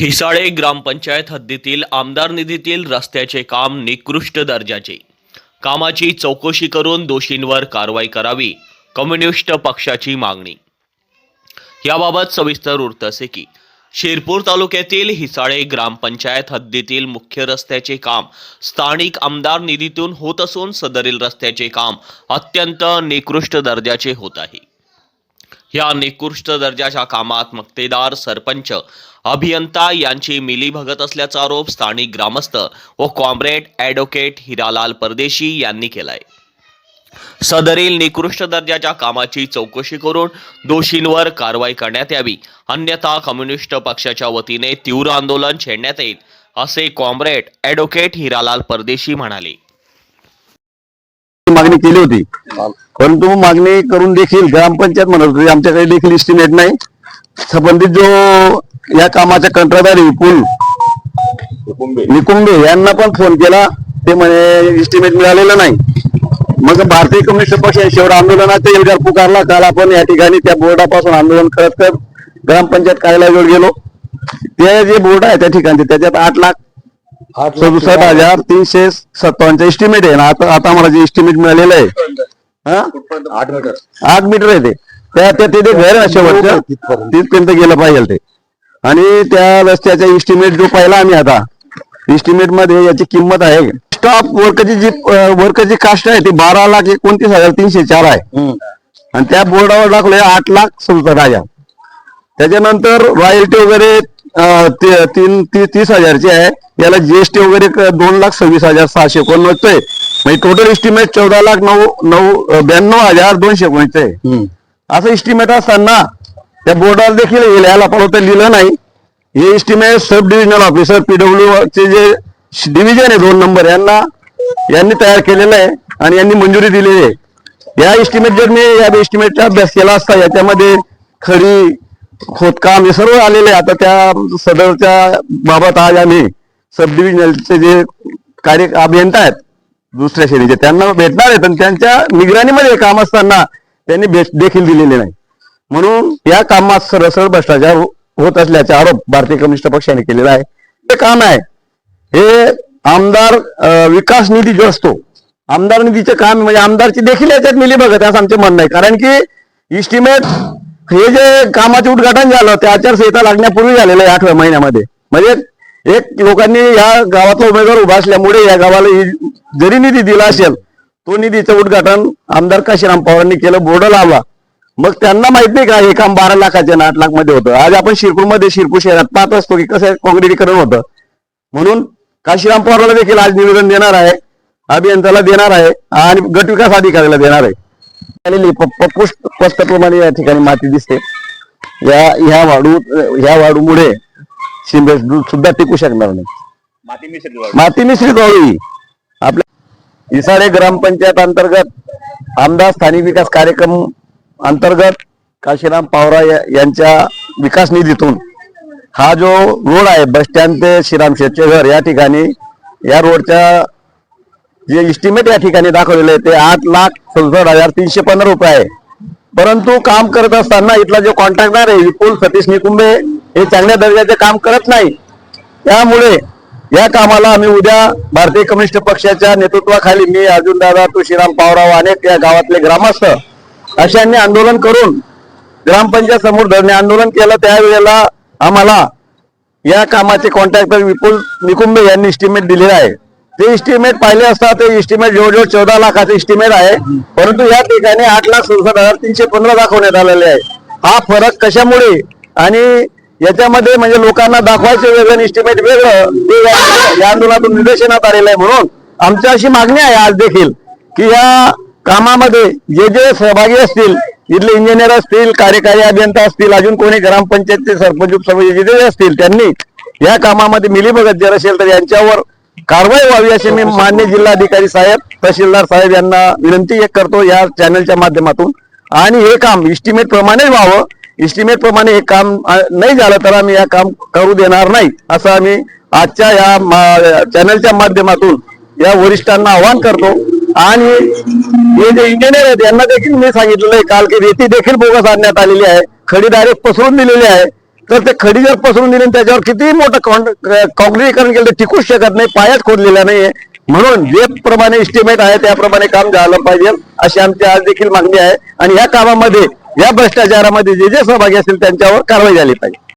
हिसाळे ग्रामपंचायत हद्दीतील आमदार निधीतील रस्त्याचे काम निकृष्ट दर्जाचे. कामाची चौकशी करून दोषींवर कारवाई करावी कम्युनिस्ट पक्षाची मागणी. याबाबत सविस्तर वृत्त असे की शिरपूर तालुक्यातील हिसाळे ग्रामपंचायत हद्दीतील मुख्य रस्त्याचे काम स्थानिक आमदार निधीतून होत असून सदरील रस्त्याचे काम अत्यंत निकृष्ट दर्जाचे होत आहे. या निकृष्ट दर्जाच्या कामात मक्तेदार सरपंच अभियंता यांची मिलीभगत असल्याचा आरोप स्थानिक ग्रामस्थ व कॉम्रेड ॲडव्होकेट हिरालाल परदेशी यांनी केलाय. सदरील निकृष्ट दर्जाच्या कामाची चौकशी करून दोषींवर कारवाई करण्यात यावी अन्यथा कम्युनिस्ट पक्षाच्या वतीने तीव्र आंदोलन छेडण्यात येईल असे कॉम्रेड ॲडव्होकेट हिरालाल परदेशी म्हणाले. मागणी केली होती. परंतु मागणी करून देखील ग्रामपंचायत म्हणत होती. आमच्याकडे देखील इस्टिमेट नाही. संबंधित जो या कामाचा कंत्राटदार विपुल निकुंबे. यांना पण फोन केला. ते म्हणे इस्टिमेट मिळालेलं नाही. मग भारतीय कम्युनिस्ट पक्ष शेवट आंदोलनाचा एल्गार पुकारला काल आपण या ठिकाणी त्या बोर्डापासून आंदोलन करत करत ग्रामपंचायत कार्यालयाजवळ गेलो. ते जे बोर्ड आहे त्या ठिकाणी त्याच्यात आठ लाख सदुसष्ट हजार तीनशे सत्तावन्नचा एस्टिमेट आहे ना. आता आता मला जे एस्टिमेट मिळालेलं आहे. हा? आठ मीटर. आठ मीटर आहे ते. त्या त्या तिथे घर आहे शेवटच्या तिथपर्यंत गेलं पाहिजे ते. आणि त्या रस्त्याचा इस्टिमेट जो पाहिला आम्ही आता इस्टिमेटमध्ये याची किंमत आहे. स्टॉप वर्कची जी वर्कची कास्ट आहे ती बारा लाख एकोणतीस हजार तीनशे चार आहे. आणि त्या बोर्डावर टाकले आठ लाख सदुसष्ट हजार. त्याच्यानंतर रॉयल्टी वगैरे ते- तीन ती- तीस हजारची आहे. याला जीएसटी वगैरे दोन लाख सव्वीस हजार सहाशे एकोणनव्वदचं आहे. म्हणजे टोटल इस्टिमेट चौदा लाख नऊ नऊ ब्याण्णव हजार दोनशे एकोणीसचं आहे. असं इस्टिमेट असताना त्या बोर्डावर देखील हे लिहायला पाहिजे लिहिलं नाही. हे estimate sub divisional officer PW चे जे डिव्हिजन आहे दोन नंबर यांना यांनी तयार केलेलं आहे आणि यांनी मंजुरी दिलेली आहे. या इस्टिमेट जर मी या इस्टिमेटचा अभ्यास केला असता याच्यामध्ये खडी खोदकाम हे सर्व आलेले आता त्या सदरच्या बाबत आज आम्ही सब डिव्हिजनलचे जे कार्य अभियंता आहेत दुसऱ्या श्रेणीचे त्यांना भेटणार आहेत आणि त्यांच्या निगराणीमध्ये काम असताना त्यांनी भेट देखील दिलेले नाही. म्हणून या कामात सरसर भ्रष्टाचार हो-, होत असल्याचा आरोप भारतीय कम्युनिस्ट पक्षाने केलेला आहे. ते काम आहे. हे आमदार विकास निधी जो असतो आमदार निधीचे काम म्हणजे आमदारची देखील याच्यात मिली बघत असं आमचे म्हणणं आहे. कारण की इस्टिमेट हे जे कामाचे उद्घाटन झालं ते आचारसंहिता लागण्यापूर्वी झालेलं आहे आठव्या महिन्यामध्ये. म्हणजे एक लोकांनी या गावातला उमेदवार उभा असल्यामुळे या गावाला जरी निधी दिला असेल तो निधीचं उद्घाटन आमदार काशीराम पवारांनी केलं बोर्ड लावला. मग त्यांना माहीत नाही का हे काम बारा लाखाच्या आठ लाखमध्ये होतं. आज आपण शिरपूरमध्ये शिरपूर शहरात पाहत असतो की कसं काँक्रिटीकरण होतं. म्हणून काशीराम पवारला देखील आज निवेदन देणार आहे अभियंत्याला देणार आहे आणि गटविकास अधिकाऱ्याला देणार आहे. आलेली प- प- पुष्प- पुस्तकाप्रमाणे या ठिकाणी माती दिसते. या ह्या वाढू ह्या वाढूमुळे शिंदे सुद्धा टिकू शकणार नाही. माती मिश्रित माती मिश्रित व्हावी आपल्या इसाडे ग्रामपंचायत अंतर्गत आमदार स्थानिक विकास कार्यक्रम अंतर्गत काशीराम पावरा यांच्या विकास निधीतून हा जो रोड आहे बस स्टँड ते श्रीराम शेठचे घर या ठिकाणी या रोडच्या जे इस्टिमेट या ठिकाणी दाखवलेलं आहे. ते आठ लाख सदुसष्ट हजार तीनशे पंधरा रुपये आहे. परंतु काम करत असताना इथला जो कॉन्ट्रॅक्टर आहे विपुल सतीश निकुंबे हे चांगल्या दर्जाचे काम करत नाही. त्यामुळे या कामाला आम्ही उद्या भारतीय कम्युनिस्ट पक्षाच्या नेतृत्वाखाली मी अर्जुन दादा तुळशीराम पावराव अनेक या गावातले ग्रामस्थ अशांनी आंदोलन करून ग्रामपंचायत समोर धरणे आंदोलन केलं. त्यावेळेला आम्हाला या कामाचे कॉन्ट्रॅक्टर विपुल निकुंबे यांनी इस्टिमेट दिलेला आहे. ते इस्टिमेट पाहिले असता ते इस्टिमेट जवळजवळ चौदा लाखाचे इस्टिमेट आहे. परंतु या ठिकाणी आठ लाख सदुसष्ट हजार तीनशे पंधरा दाखवण्यात आलेले आहे. हा फरक कशामुळे? आणि याच्यामध्ये म्हणजे लोकांना दाखवायचं वेगळं इस्टिमेट वेगळं ते या- आंदोलनातून निदर्शनात आलेलं आहे. म्हणून आमची अशी मागणी आहे आज देखील की या कामामध्ये जे जे सहभागी असतील इथले इंजिनियर असतील कार्यकारी अभियंता असतील अजून कोणी ग्रामपंचायतचे सरपंच उपसभापती जे असतील त्यांनी या कामामध्ये मिलीभगत जर असेल तर यांच्यावर कारवाई व्हावी अशी मी मान्य जिल्हाधिकारी साहेब तहसीलदार साहेब यांना विनंती एक करतो या चॅनलच्या माध्यमातून. आणि हे काम इस्टिमेट प्रमाणे व्हावं. इस्टिमेट प्रमाणे हे काम नाही झालं तर आम्ही या काम करू देणार नाही असं आम्ही आजच्या या मा- चॅनलच्या माध्यमातून या वरिष्ठांना आवाहन करतो. आणि हे जे इंजिनियर आहेत यांना देखील मी सांगितलेलं आहे काल की रेती देखील बोगस आणण्यात आलेली आहे खडी डायरेक्ट पसरून दिलेली आहे. तर ते खडी जर पसरून दिली त्याच्यावर किती मोठं कॉन्क्रिटीकरण केलं टिकूच शकत नाही पायाच खोदलेला नाहीये. म्हणून जे प्रमाणे इस्टिमेट आहे त्याप्रमाणे काम झालं पाहिजे अशी आमची आज देखील मागणी आहे. आणि या कामामध्ये या भ्रष्टाचारामध्ये जे जे सहभागी असतील त्यांच्यावर कारवाई झाली पाहिजे.